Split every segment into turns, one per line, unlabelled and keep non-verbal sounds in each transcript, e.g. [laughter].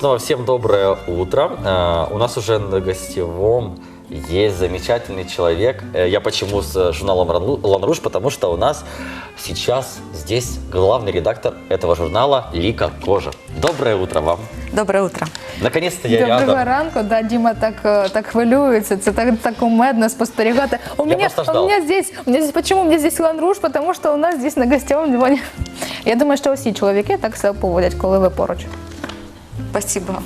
снова всем доброе утро. Э, У нас уже на гостевом есть замечательный человек. Э, Я почему с э, журналом «Лан- «Ланруш», потому что у нас сейчас здесь главный редактор этого журнала Лика Кожа. Доброе утро вам.
Доброе утро.
Наконец-то я
Доброго
рядом.
ранку, да, Діма так, е, так хвилюється, це так, так кумедно спостерігати. У меня,
просто
у
ждал.
меня здесь, у меня здесь, почему у меня здесь Лан Руж? Потому что у нас здесь на гостевом дивані. [laughs] Я думаю, що усі чоловіки так себе поводять, коли ви поруч.
Спасибо.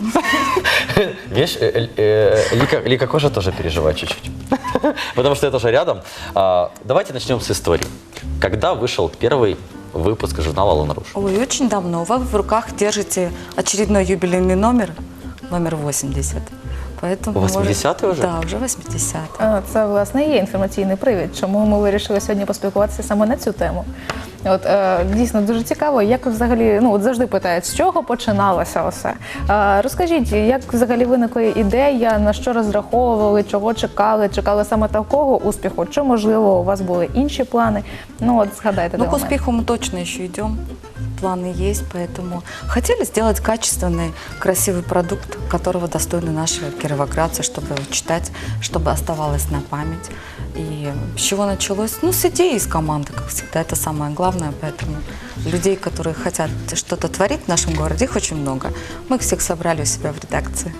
[laughs]
Видишь, э, э, э, Лика, Лика Кожа тоже переживает чуть-чуть. [laughs] Потому что я тоже рядом. А, Давайте начнем с истории. Когда вышел первый выпуск журнала «Ланруш»?
Ой, очень давно. Вы в руках держите очередной юбилейный номер, номер 80. Поэтому, может-
80-й уже?
Да, уже 80
Е, Це власне і є інформаційний привід, чому ми вирішили сьогодні поспілкуватися саме на цю тему. От е, дійсно дуже цікаво, як взагалі ну от завжди питають, з чого починалося все. Е, розкажіть, як взагалі виникла ідея, на що розраховували, чого чекали, чекали саме такого успіху? Чи можливо у вас були інші плани? Ну от згадайте.
Ну,
до
к
момент.
успеху мы точно еще идем. Планы есть, поэтому хотели сделать качественный, красивый продукт, которого достойны наши кировоградцы, чтобы его читать, чтобы оставалось на память. И с чего началось? Ну, с идеи, из команды, как всегда, это самое главное. Поэтому людей, которые хотят что-то творить в нашем городе, их очень много. Мы их всех собрали у себя в редакции.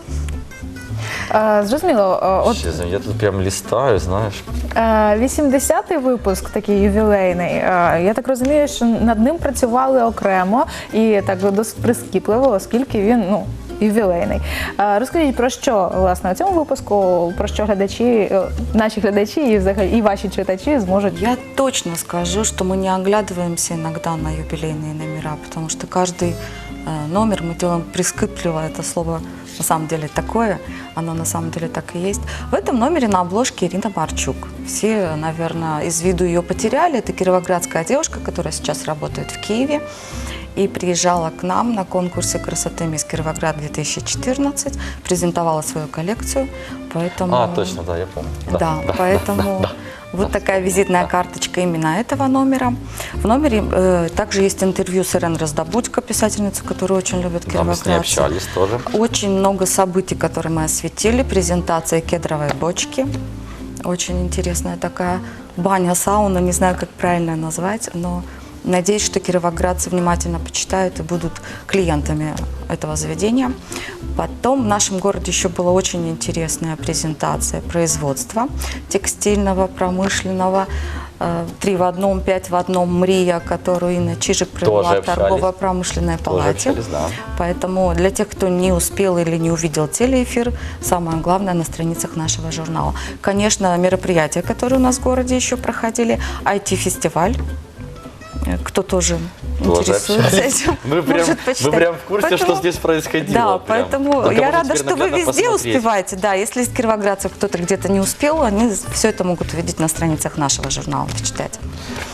Е, Зрозуміло, е, от
Сейчас, я тут прям листаю, знаешь.
Е, 80-й випуск, такий ювілейний. е, Я так розумію, що над ним працювали окремо і так досить прискіпливо, оскільки він ну. Ювілейний. Е, Розкажіть про що власне у цьому випуску, про що глядачі, е, наші глядачі і взагалі і ваші читачі зможуть
Я точно скажу, что мы не оглядываемся иногда на юбилейные номера, потому что каждый э, номер мы делаем прискипливо. Это слово на самом деле такое, оно на самом деле так и есть. В этом номере на обложке Ирина Марчук. Все, наверное, из виду ее потеряли. Это кировоградская девушка, которая сейчас работает в Киеве и приезжала к нам на конкурсе красоты «Мисс Кировоград 2014», презентовала свою коллекцию. Поэтому...
А, точно, да, я помню.
Да, поэтому вот такая визитная карточка именно этого номера. В номере э, также есть интервью с Ирен Раздобудько, писательницу, которую очень любят
Да, мы с ней общались тоже.
Очень много событий, которые мы осветили. Презентация кедровой бочки. Очень интересная такая баня, сауна, не знаю, как правильно назвать, но надеюсь, что кировоградцы внимательно почитают и будут клиентами этого заведения. Потом в нашем городе еще была очень интересная презентация производства текстильного, промышленного, э, три в одном, пять в одном МРИЯ, которую Инна Чижик провела в торгово-промышленной палате.
общались, да.
Поэтому для тех, кто не успел или не увидел телеэфир, самое главное на страницах нашего журнала. Конечно, мероприятия, которые у нас в городе еще проходили, IT-фестиваль, кто тоже интересуется [laughs] этим,
Вы прям,
может
вы прям в курсе, что
Поэтому-
здесь происходило?
Да,
прям.
поэтому
Только
я рада, что вы везде
посмотреть.
успеваете. Да, если из кировоградцев кто-то где-то не успел, они все это могут увидеть на страницах нашего журнала, почитать.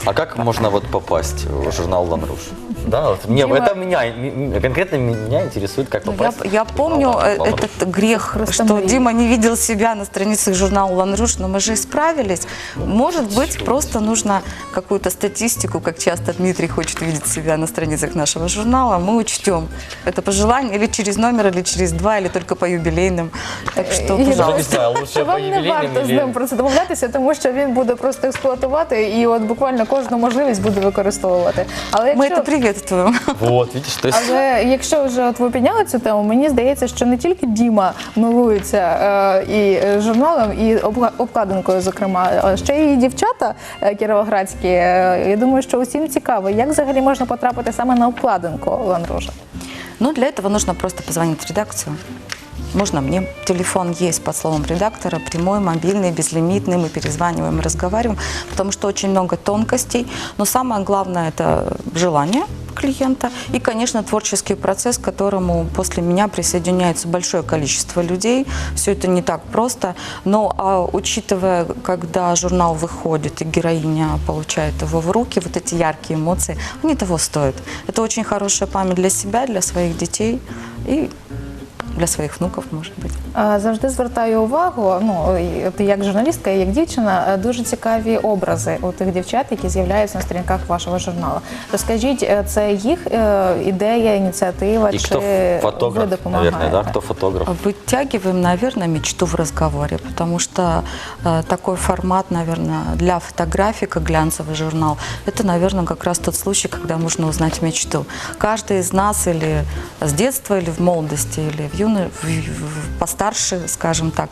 А как можно вот попасть в журнал «Ланруш»? Да, вот мне,
Дима-
это меня, м- м- конкретно меня интересует, как
Ну, Я,
попасть.
я
в
помню
журнал
э,
«Ланруш».
этот грех,
Просто
что
Мария.
Дима не видел себя на страницах журнала «Ланруш», но мы же исправились. Может быть, просто нужно какую-то статистику, как часто Дмитрий хочет видеть себя на страницах нашего журнала, мы учтем. Это по желанию, или через номер, или через два, или только по юбилейным. Так что,
Я
Даже не
пожалуйста.
знаю, лучше
що [laughs]
по
вам не
юбилейным
варто з
или-
ним про це домовлятися, тому що він буде просто експлуатувати і от буквально кожну можливість буде використовувати. Але
Мы
якщо...
это приветствуем.
Вот, видишь, то есть...
Але якщо вже от ви підняли цю тему, мені здається, що не тільки Діма милується е, і е, журналом, і обла- обкладинкою, зокрема, а ще і дівчата е, кіровоградські. Е, я думаю, що усім цікаво, як взагалі можна потрапити саме на обкладинку Ланружа.
Но для этого нужно просто позвонить в редакцию. Можно мне. Телефон есть под словом редактора, прямой, мобильный, безлимитный. Мы перезваниваем и разговариваем, потому что очень много тонкостей. Но самое главное – это желание клиента и, конечно, творческий процесс, к которому после меня присоединяется большое количество людей. Все это не так просто, но а, учитывая, когда журнал выходит и героиня получает его в руки, вот эти яркие эмоции, они того стоят. Это очень хорошая память для себя, для своих детей и для своих внуков, может быть.
Е, Завжди звертаю увагу, ну і от як журналістка, і як дівчина, е, дуже цікаві образи у тих дівчат, які з'являються на сторінках вашого журналу. Розкажіть, е, це їх е, ідея, ініціатива,
И
чи
кто
ви
фотограф,
допомагаєте?
наверное, да? Кто фотограф?
Вытягиваем, наверное, мечту в разговоре, потому что э, такой формат, наверное, для фотографий, как глянцевый журнал, это, наверное, как раз тот случай, когда можно узнать мечту. Каждый из нас или с детства, или в молодости, или в юно... в- постарше, скажем так,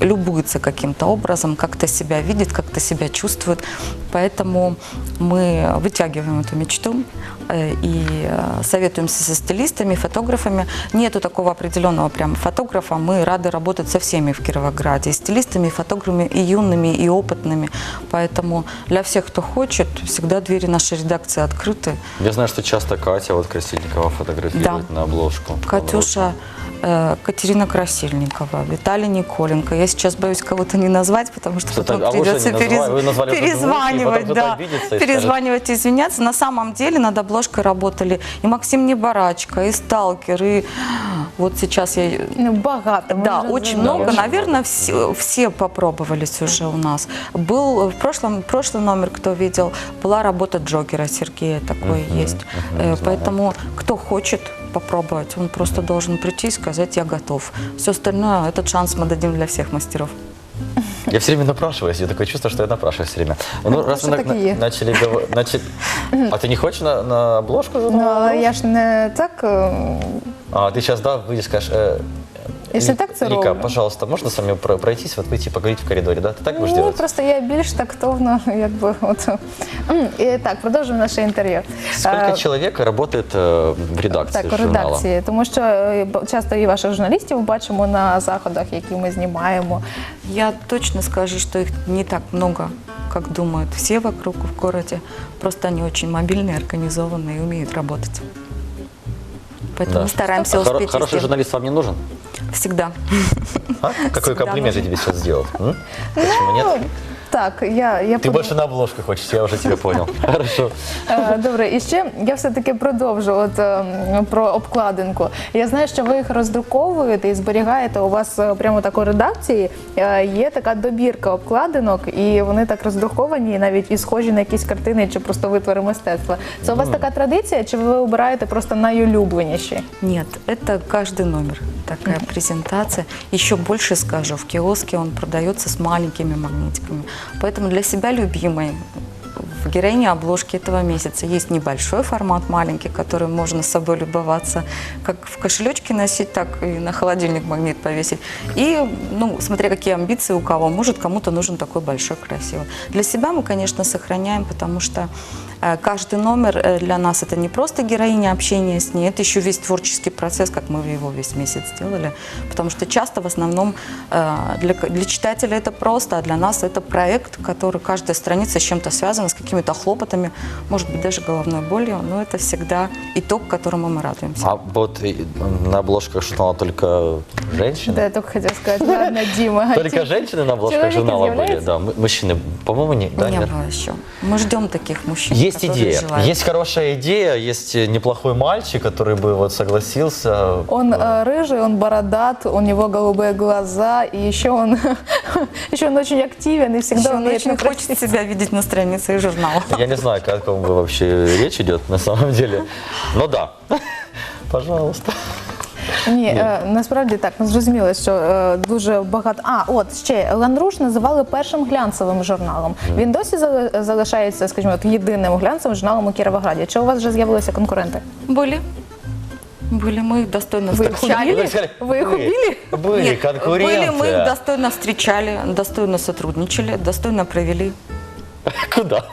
любуется каким-то образом, как-то себя видит, как-то себя чувствует. Поэтому мы вытягиваем эту мечту э, и э, советуемся со стилистами, фотографами. Нету такого определенного прям фотографа. Мы рады работать со всеми в Кировограде. И стилистами, и фотографами, и юными, и опытными. Поэтому для всех, кто хочет, всегда двери нашей редакции открыты.
Я знаю, что часто Катя вот Красильникова фотографирует
Да.
на обложку.
Катюша, э, Катерина Красильникова, Виталий Николенко. Я сейчас боюсь кого-то не назвать, потому что
Что
потом
так, а вы же
придется
назвали, вы назвали
перезванивать,
потом
да,
обидится
перезванивать и извиняться. На самом деле над обложкой работали и Максим Небарачко, и Сталкер, и вот сейчас я
Ну, багато. ми
да, очень
знаємо.
много. Наверное, все, все попробовались уже у нас. Был в прошлом, прошлый номер, кто видел, была работа Джокера Сергея, такое
Мгм,
есть.
знаю.
Поэтому кто хочет попробовать, он просто должен прийти и сказать, я готов. Все остальное, этот шанс мы дадим для всех мастеров.
Я все время напрашиваюсь, я такое чувство, что я напрашиваюсь все время. Ну, раз
что
мы
так
на- начали говорить... Значит, [laughs] а ты не хочешь на, на обложку
Ну,
журнала?
я ж не так. е,
А, ты сейчас, да, выйдешь, скажешь... Э,
Если
Ли-
так, це
Лика,
роблю.
пожалуйста, можно с вами про- пройтись, вот выйти поговорить в коридоре, да? Ты так будешь
Ні,
делать?
просто я більш тактовно, [laughs] якби от М, і так, продовжуємо наше інтерв'ю.
Сколько
Е,
человек работает э, в редакции
Так, у
журнала?
редакції, тому що е, б- часто і ваших журналістів бачимо на заходах, які ми знімаємо.
Я точно скажу, что их не так много, как думают все вокруг в городе. Просто они очень мобильные, организованные и умеют работать. Поэтому
Да.
мы стараемся
хоро-
успеть
Хороший
везде.
журналист вам не нужен?
Всегда.
А? Какой
Всегда
комплимент я
нужен.
тебе сейчас сделал? м? Почему нет?
Ну, так, я, я
Ты
подумала.
больше на обложку хочешь, я уже тебя понял. [laughs] Хорошо.
Е, Добре, і ще я все-таки продовжу от, ем, про обкладинку. Я знаю, що ви їх роздруковуєте і зберігаєте. У вас е, прямо так у редакції е, є така добірка обкладинок, і вони так роздруковані, навіть і схожі на якісь картини чи просто витвори мистецтва. Це у вас така традиція, чи ви обираєте просто найулюбленіші?
Нет, это каждый номер такая презентация. Еще больше скажу, в киоске он продается с маленькими магнитиками. Поэтому для себя любимой в героине обложки этого месяца есть небольшой формат, маленький, который можно с собой любоваться, как в кошелечке носить, так и на холодильник магнит повесить. И, ну, смотря какие амбиции у кого, может, кому-то нужен такой большой, красивый. Для себя мы, конечно, сохраняем, потому что э, каждый номер э, для нас это не просто героиня общения с ней, это еще весь творческий процесс, как мы его весь месяц сделали. Потому что часто в основном э, для, для читателя это просто, а для нас это проект, который каждая страница с чем-то связана, с какими-то хлопотами, может быть, даже головной болью, но это всегда итог, к которому мы радуемся.
А вот и на обложках журнала только женщины?
Де я тільки хотів сказати, ладно, Діма.
Только женщины на обложках
Человеки
журнала были,
изъявляются?
да. Мы- Мужчины, по-моему, не, да,
не
нет?
было еще. Мы ждем таких мужчин.
Есть
которые
идея,
желают.
есть хорошая идея, есть э, неплохой мальчик, который бы вот согласился.
Он э, рыжий, он бородат, у него голубые глаза, и еще он, [laughs] еще он очень активен и всегда
Еще он
умеет
очень хочет
накрасить.
себя видеть на странице журнала.
Я не знаю, о ком вы вообще речь идет на самом деле. Но да, пожалуйста.
Ні, е, насправді так, ну, зрозуміло, що е, дуже багато. А, от ще Ланруш називали першим глянцевим журналом. Він досі зали- залишається, скажімо, от, єдиним глянцевим журналом у Кіровограді. Чи у вас вже з'явилися конкуренти?
Были. Были, мы их достойно
Вы их
встречали.
убили?
Вы сказали,
Вы их убили?
Были
Нет,
конкуренты.
Были, мы их достойно встречали, достойно сотрудничали, достойно провели. [laughs]
Куда?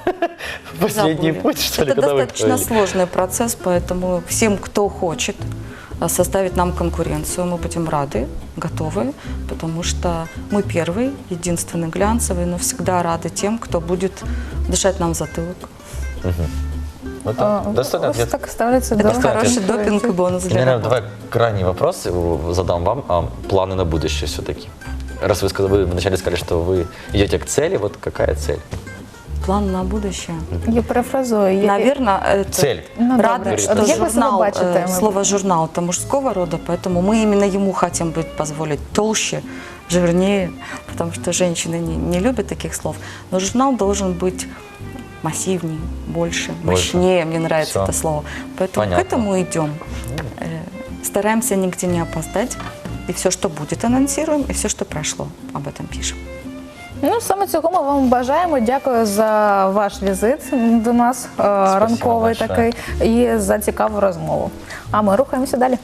Последний
забыли.
путь, что ли,
Это достаточно сложный процесс, поэтому всем, кто хочет а, составить нам конкуренцию, мы будем рады, готовы, потому что мы первый, единственный глянцевый, но всегда рады тем, кто будет дышать нам в затылок.
Ну, да, достойный
Ось
ответ.
так
Это хороший допинг и бонус для
Наверное, давай крайний вопрос э, задам вам. А, планы на будущее все-таки. Раз вы, сказали, вы вначале сказали, что вы идете к цели, вот какая цель?
План на будущее.
Я перефразую.
Наверное, это
Цель.
Ну,
рада,
добре.
что
От як ви себе
журнал,
бачите?
э,
мабуть?
слово журнал это мужского рода, поэтому мы именно ему хотим быть позволить толще, жирнее, потому что женщины не, не любят таких слов. Но журнал должен быть массивнее, больше,
Больше.
мощнее. Мне нравится
Всё.
это слово. Поэтому
Понятно.
к этому идем. Э, Стараемся нигде не опоздать. И все, что будет, анонсируем, и все, что прошло, об этом пишем.
Ну, саме цього ми вам бажаємо. Дякую за ваш візит до нас, е, ранковий
большое.
такий, і за цікаву розмову. А ми рухаємося далі.